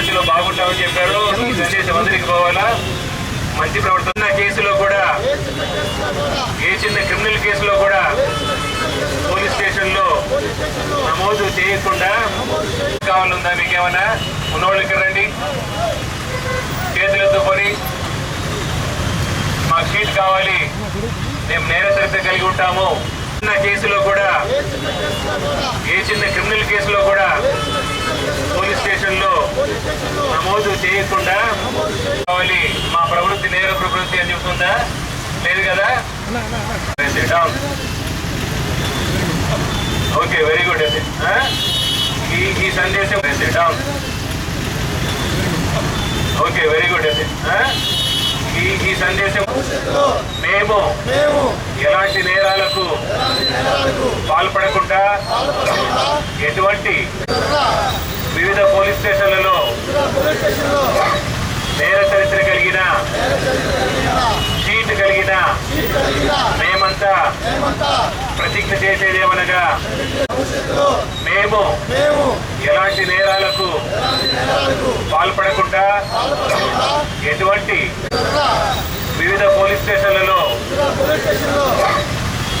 పరిస్థితుల్లో బాగుంటామని చెప్పారు. చేసి మందిరికి పోవాలా? మంచి ప్రవర్తన కేసులో కూడా ఏ చిన్న క్రిమినల్ కేసులో కూడా పోలీస్ స్టేషన్లో నమోదు చేయకుండా కావాలందా మీకేమన్నా? ఉన్నవాళ్ళు ఇక్కడ రండి. చేతులతో కొని. మాకు షీట్ కావాలి. మేము నేరసరిత కలిగి ఉంటాము. చిన్న కేసులో కూడా ఏ చిన్న క్రిమినల్ కేసులో కూడా స్టేషన్లో నమోదు చేయకుండా కావాలి. మా ప్రవృత్తి నేర ప్రవృత్తి అని చెప్తుందా లేదు కదా? ఓకే వెరీ గుడ్ అండి ఈ ఈ సందేశం డౌన్ ఓకే వెరీ గుడ్ అండి ఈ ఈ సందేశం మేము ఎలాంటి నేరాలకు పాల్పడకుండా ఎటువంటి స్టేషన్లలో నేర చరిత్ర కలిగిన షీట్ కలిగిన సీట్ కలిగిన మేమంతా ప్రతిజ్ఞ చేసేదేమనగా మేము ఎలాంటి నేరాలకు పాల్పడకుండా ఎటువంటి వివిధ పోలీస్ స్టేషన్లలో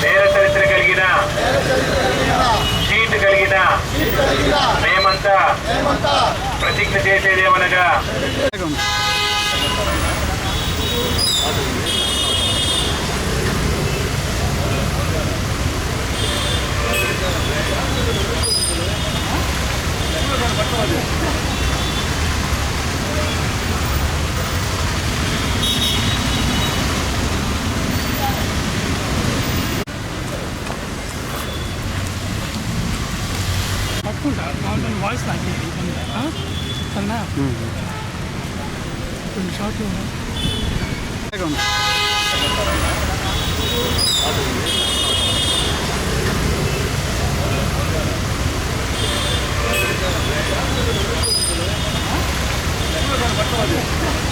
నేర చరిత్ర కలిగిన షీట్ కలిగిన మేము మేమంతా ప్రతిజ్ఞ చేసేదేమనగా నార్మల్ వాయిస్ నాకు అన్నా కొన్ని షాట్లు పట్టుకోవాలి